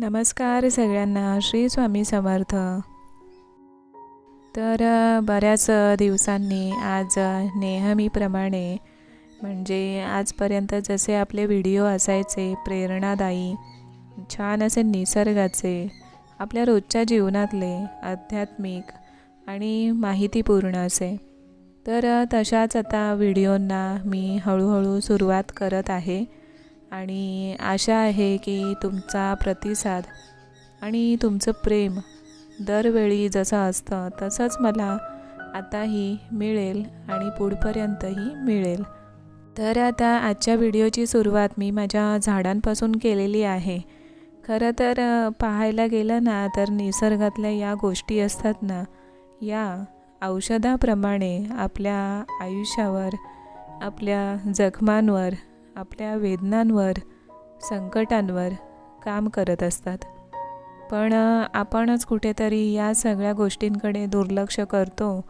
नमस्कार सगळ्यांना. श्री स्वामी समर्थ. तर बऱ्याच दिवसांनी आज नेहमीप्रमाणे म्हणजे आजपर्यंत जसे आपले व्हिडिओ असायचे प्रेरणादायी छान असे निसर्गाचे आपल्या रोजच्या जीवनातले आध्यात्मिक आणि माहितीपूर्ण असे. तर तशाच आता व्हिडिओंना मी हळूहळू सुरुवात करत आहे. आणि आशा आहे की तुमचा प्रतिसाद आणि तुमचं प्रेम दरवेळी जसं असतं तसंच मला आताही मिळेल आणि पुढपर्यंतही मिळेल. तर आता आजच्या व्हिडिओची सुरुवात मी माझ्या झाडांपासून केलेली आहे. खरं तर पाहायला गेलं ना तर निसर्गातल्या या गोष्टी असतात ना या औषधाप्रमाणे आपल्या आयुष्यावर आपल्या जखमांवर आपल्या वेदनांवर संकटांवर काम करत असतात. पण आपणच कुठेतरी या सगळ्या गोष्टींकडे दुर्लक्ष करतो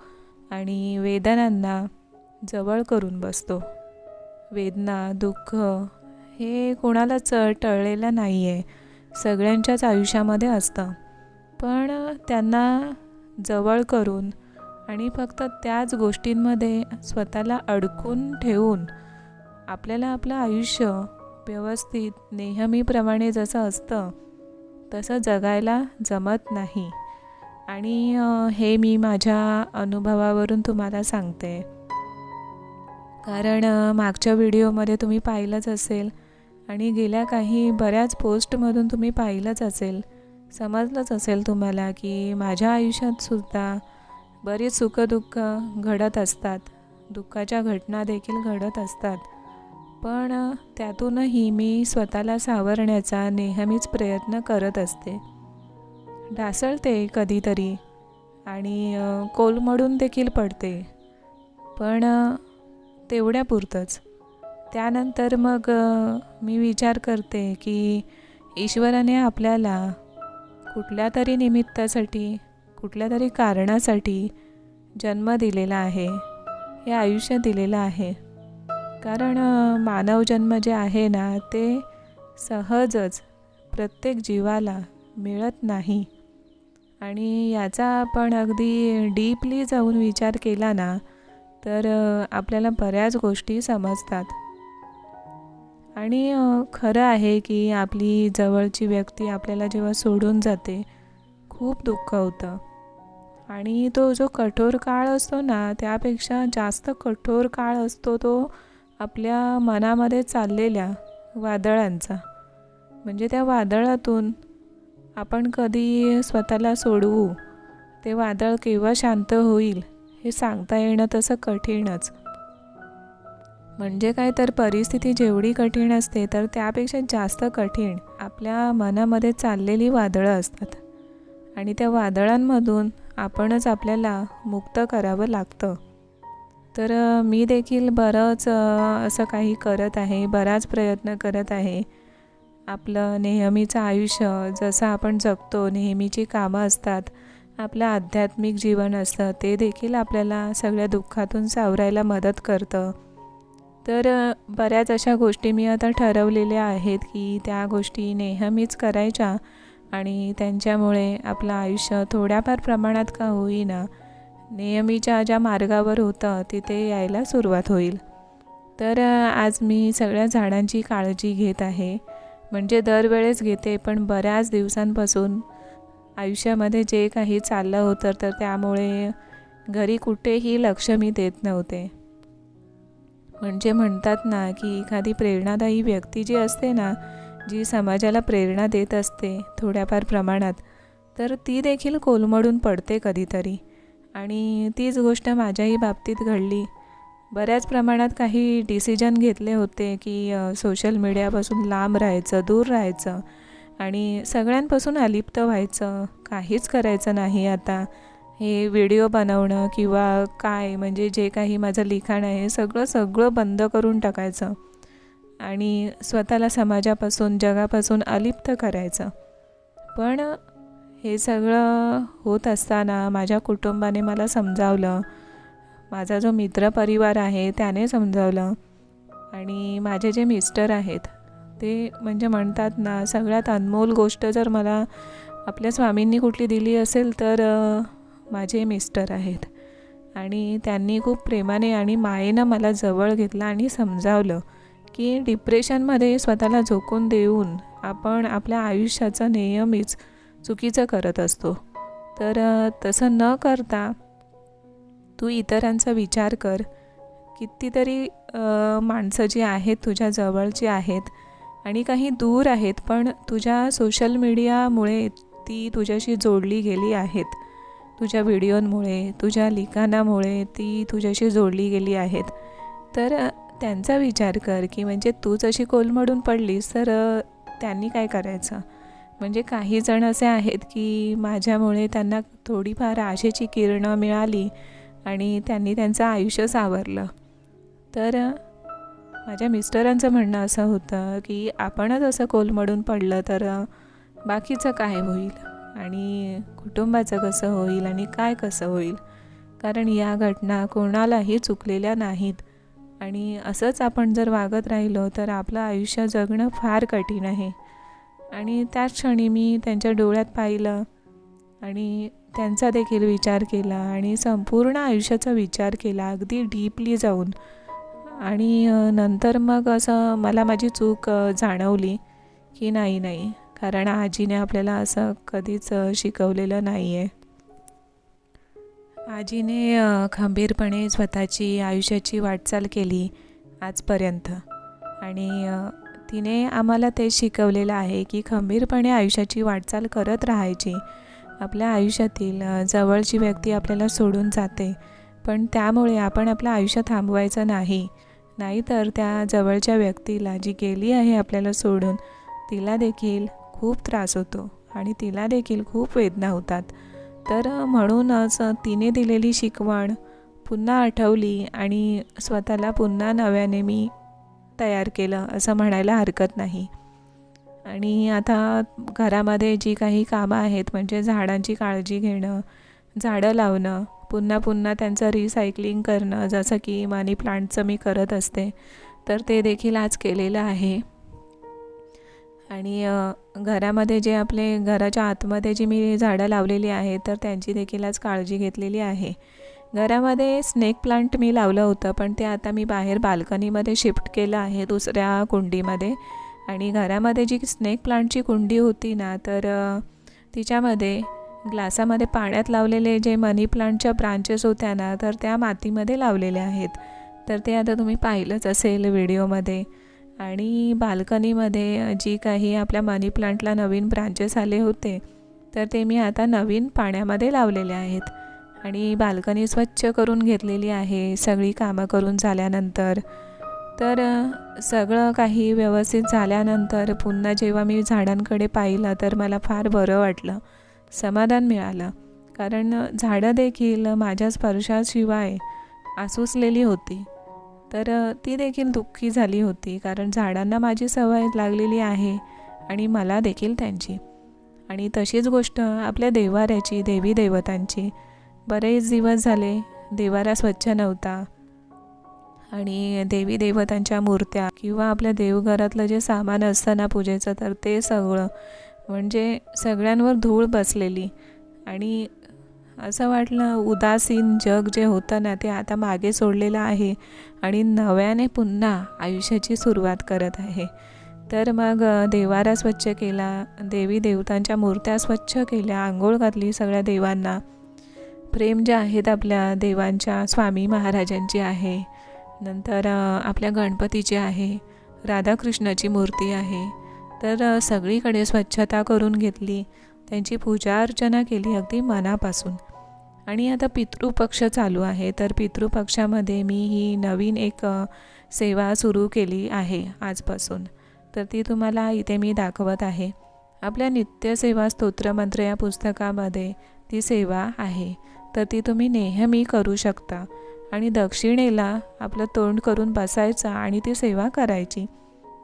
आणि वेदनांना जवळ करून बसतो. वेदना दुःख हे कोणालाच टळलेलं नाही आहे सगळ्यांच्याच आयुष्यामध्ये असतं. पण त्यांना जवळ करून आणि फक्त त्याच गोष्टींमध्ये स्वतःला अडकून ठेवून आपल्याला आपलं आयुष्य व्यवस्थित नेहमीप्रमाणे जसं असतं तसं जगायला जमत नाही. आणि हे मी माझ्या अनुभवावरून तुम्हाला सांगते. कारण मागच्या व्हिडिओमध्ये तुम्ही पाहिलंच असेल आणि गेल्या काही बऱ्याच पोस्टमधून तुम्ही पाहिलंच असेल समजलंच असेल तुम्हाला की माझ्या आयुष्यात सुद्धा बरीच सुखदुःख घडत असतात. दुःखाच्या घटना देखील घडत असतात. पण त्यातूनही मी स्वतःला सावरण्याचा नेहमीच प्रयत्न करत असते. ढासळते कधीतरी आणि कोलमडून देखील पडते. पण तेवढ्यापुरतंच. त्यानंतर मग मी विचार करते की ईश्वराने आपल्याला कुठल्या तरी निमित्तासाठी कुठल्या तरी कारणासाठी जन्म दिलेला आहे हे आयुष्य दिलेलं आहे. कारण मानवजन्म मानव जन्म जे आहे ना ते सहजच प्रत्येक जीवाला मिळत नाही. आणि याचा आपण अगदी डीपली जाऊन विचार केला ना तर आपल्याला बऱ्याच गोष्टी समजतात. आणि खरं आहे की आपली जवळची व्यक्ती आपल्याला जेव्हा सोडून जाते खूप दुःख होतं. आणि तो जो कठोर काळ असतो ना त्यापेक्षा जास्त कठोर काळ असतो तो आपल्या मनामध्ये चाललेल्या वादळांचा. म्हणजे त्या वादळातून आपण कधी स्वतःला सोडवू ते वादळ केव्हा शांत होईल हे सांगता येणं तसं कठीणच. म्हणजे काय तर परिस्थिती जेवढी कठीण असते तर त्यापेक्षा जास्त कठीण आपल्या मनामध्ये चाललेली वादळं असतात. आणि त्या वादळांमधून आपणच आपल्याला मुक्त करावं लागतं. तर मी देखील बरंच असं काही करत आहे बराच प्रयत्न करत आहे. आपलं नेहमीचं आयुष्य जसं आपण जगतो नेहमीची कामं असतात आपलं आध्यात्मिक जीवन असतं ते देखील आपल्याला सगळ्या दुःखातून सावरायला मदत करतं. तर बऱ्याच अशा गोष्टी मी आता ठरवलेल्या आहेत की त्या गोष्टी नेहमीच करायच्या आणि त्यांच्यामुळे आपलं आयुष्य थोड्याफार प्रमाणात का होईना नेहमीच्या ज्या मार्गावर होतं तिथे यायला सुरुवात होईल. तर आज मी सगळ्या झाडांची काळजी घेत आहे. म्हणजे दरवेळेस घेते पण बऱ्याच दिवसांपासून आयुष्यामध्ये जे काही चाललं होतं तर त्यामुळे घरी कुठेही लक्ष मी देत नव्हते. म्हणजे म्हणतात ना की एखादी प्रेरणादायी व्यक्ती जी असते ना जी समाजाला प्रेरणा देत असते थोड्याफार प्रमाणात तर ती देखील कोलमडून पडते कधीतरी. आणि तीच गोष्ट माझ्याही बाबतीत घडली. बऱ्याच प्रमाणात काही डिसिजन घेतले होते की सोशल मीडियापासून लांब राहायचं दूर राहायचं आणि सगळ्यांपासून अलिप्त व्हायचं. काहीच करायचं नाही आता. हे व्हिडिओ बनवणं किंवा काय म्हणजे जे काही माझं लिखाण आहे सगळं सगळं बंद करून टाकायचं आणि स्वतःला समाजापासून जगापासून अलिप्त करायचं. पण हे सगळं होत असताना माझ्या कुटुंबाने मला समजावलं. माझा जो मित्रपरिवार आहे त्याने समजावलं. आणि माझे जे मिस्टर आहेत ते म्हणजे म्हणतात ना सगळ्यात अनमोल गोष्ट जर मला आपल्या स्वामींनी कुठली दिली असेल तर माझे मिस्टर आहेत. आणि त्यांनी खूप प्रेमाने आणि मायेनं मला जवळ घेतलं आणि समजावलं की डिप्रेशनमध्ये स्वतःला झोकून देऊन आपण आपल्या आयुष्याचं नेहमीच चुकीचं करत असतो. तर तसं न करता तू इतरांचा विचार कर. कितीतरी माणसं जी आहेत तुझ्या जवळची आहेत आणि काही दूर आहेत पण तुझ्या सोशल मीडियामुळे ती तुझ्याशी जोडली गेली आहेत. तुझ्या व्हिडिओंमुळे तुझ्या लिखाणामुळे ती तुझ्याशी जोडली गेली आहेत. तर त्यांचा विचार कर की म्हणजे तूच अशी कोलमडून पडलीस तर त्यांनी काय करायचं? म्हणजे काही जण असे आहेत की माझ्यामुळे त्यांना थोडीफार आशेची किरणं मिळाली आणि त्यांनी त्यांचं आयुष्य सावरलं. तर माझ्या मिस्टरांचं म्हणणं असं होतं की आपणच असं कोलमडून पडलं तर बाकीचं काय होईल? आणि कुटुंबाचं कसं होईल आणि काय कसं होईल? कारण या घटना कोणालाही चुकलेल्या नाहीत. आणि असंच आपण जर वागत राहिलो तर आपलं आयुष्य जगणं फार कठीण आहे. आणि त्याच क्षणी मी त्यांच्या डोळ्यात पाहिलं आणि त्यांचा देखील विचार केला आणि संपूर्ण आयुष्याचा विचार केला अगदी डीपली जाऊन. आणि नंतर मग असं मला माझी चूक जाणवली की नाही नाही. कारण आजीने आपल्याला असं कधीच शिकवलेलं नाही आहे आजीने खंबीरपणे स्वतःची आयुष्याची वाटचाल केली आजपर्यंत. आणि तिने आम्हाला ते शिकवलेलं आहे की खंबीरपणे आयुष्याची वाटचाल करत राहायची. आपल्या आयुष्यातील जवळची व्यक्ती आपल्याला सोडून जाते पण त्यामुळे आपण आपलं आयुष्य थांबवायचं नाही. नाहीतर त्या जवळच्या व्यक्तीला जी गेली आहे आपल्याला सोडून तिला देखील खूप त्रास होतो आणि तिला देखील खूप वेदना होतात. तर म्हणूनच तिने दिलेली शिकवण पुन्हा आठवली आणि स्वतःला पुन्हा नव्याने मी तयार केलं असं म्हणायला हरकत नाही. आणि आता घरामध्ये जी काही कामं आहेत म्हणजे झाडांची काळजी घेणं झाडं लावणं पुन्हा पुन्हा त्यांचं रिसायकलिंग करणं जसं की मनी प्लांटचं मी करत असते तर ते देखील आज केलेलं आहे. आणि घरामध्ये जे आपले घराच्या आतमध्ये जी मी झाडं लावलेली आहेत तर त्यांची देखील आज काळजी घेतलेली आहे. घरामध्ये स्नेक प्लांट मी लावलं होतं पण ते आता मी बाहेर बाल्कनीमध्ये शिफ्ट केलं आहे दुसऱ्या कुंडीमध्ये. आणि घरामध्ये जी स्नेक प्लांटची कुंडी होती ना तर तिच्यामध्ये ग्लासामध्ये पाण्यात लावलेले जे मनी प्लांटच्या ब्रांचेस होत्या ना तर त्या मातीमध्ये लावलेल्या आहेत. तर ते आता तुम्ही पाहिलंच असेल व्हिडिओमध्ये. आणि बाल्कनीमध्ये जी काही आपल्या मनी प्लांटला नवीन ब्रांचेस आले होते तर ते मी आता नवीन पाण्यामध्ये लावलेले आहेत. आणि बाल्कनी स्वच्छ करून घेतलेली आहे सगळी कामं करून झाल्यानंतर. तर सगळं काही व्यवस्थित झाल्यानंतर पुन्हा जेव्हा मी झाडांकडे पाहिलं तर मला फार बरं वाटलं. समाधान मिळालं. कारण झाडं देखील माझ्या स्पर्शाशिवाय आसुसलेली होती. तर ती देखील दुःखी झाली होती कारण झाडांना माझी सवय लागलेली आहे आणि मला देखील त्यांची. आणि तशीच गोष्ट आपल्या देवाऱ्याची देवी देवतांची बरेच दिवस झाले देवारा स्वच्छ नव्हता. आणि देवी देवतांच्या मूर्त्या किंवा आपल्या देवघरातलं जे सामान असतं ना पूजेचं तर ते सगळं म्हणजे सगळ्यांवर धूळ बसलेली. आणि असं वाटलं उदासीन जग जे होतं ना ते आता मागे सोडलेलं आहे आणि नव्याने पुन्हा आयुष्याची सुरुवात करत आहे. तर मग देवारा स्वच्छ केला देवी देवतांच्या मूर्त्या स्वच्छ केल्या आंघोळ घातली सगळ्या देवांना. प्रेम जे आहेत आपल्या देवांच्या स्वामी महाराजांची आहे. नंतर आपल्या गणपतीची आहे. राधाकृष्णाची मूर्ती आहे. तर सगळीकडे स्वच्छता करून घेतली. त्यांची पूजा अर्चना केली अगदी मनापासून. आणि आता पितृपक्ष चालू आहे. तर पितृपक्षामध्ये मी ही नवीन एक सेवा सुरू केली आहे आजपासून. तर ती तुम्हाला इथे मी दाखवत आहे. आपल्या नित्यसेवा स्तोत्रमंत्र या पुस्तकामध्ये ती सेवा आहे. तर ती तुम्ही नेहमी करू शकता. आणि दक्षिणेला आपलं तोंड करून बसायचं आणि ती सेवा करायची.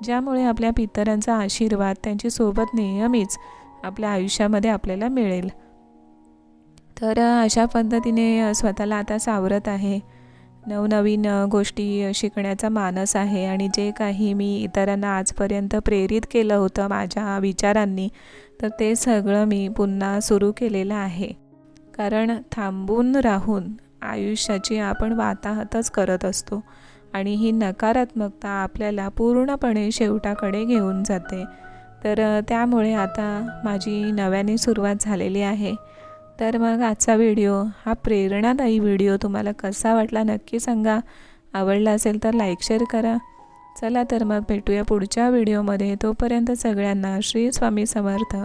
ज्यामुळे आपल्या पितरांचा आशीर्वाद त्यांची सोबत नेहमीच आपल्या आयुष्यामध्ये आपल्याला मिळेल. तर अशा पद्धतीने स्वतःला आता सावरत आहे. नवनवीन गोष्टी शिकण्याचा मानस आहे आणि जे काही मी इतरांना आजपर्यंत प्रेरित केलं होतं माझ्या विचारांनी तर ते सगळं मी पुन्हा सुरू केलेलं आहे. कारण थांबून राहून आयुष्याची आपण वाताहतच करत असतो आणि ही नकारात्मकता आपल्याला पूर्णपणे शेवटाकडे घेऊन जाते. तर त्यामुळे आता माझी नव्याने सुरुवात झालेली आहे. तर मग आजचा व्हिडिओ हा प्रेरणादायी व्हिडिओ तुम्हाला कसा वाटला नक्की सांगा. आवडला असेल तर लाईक शेअर करा. चला तर मग भेटूया पुढच्या व्हिडिओमध्ये. तोपर्यंत सगळ्यांना श्री स्वामी समर्थ.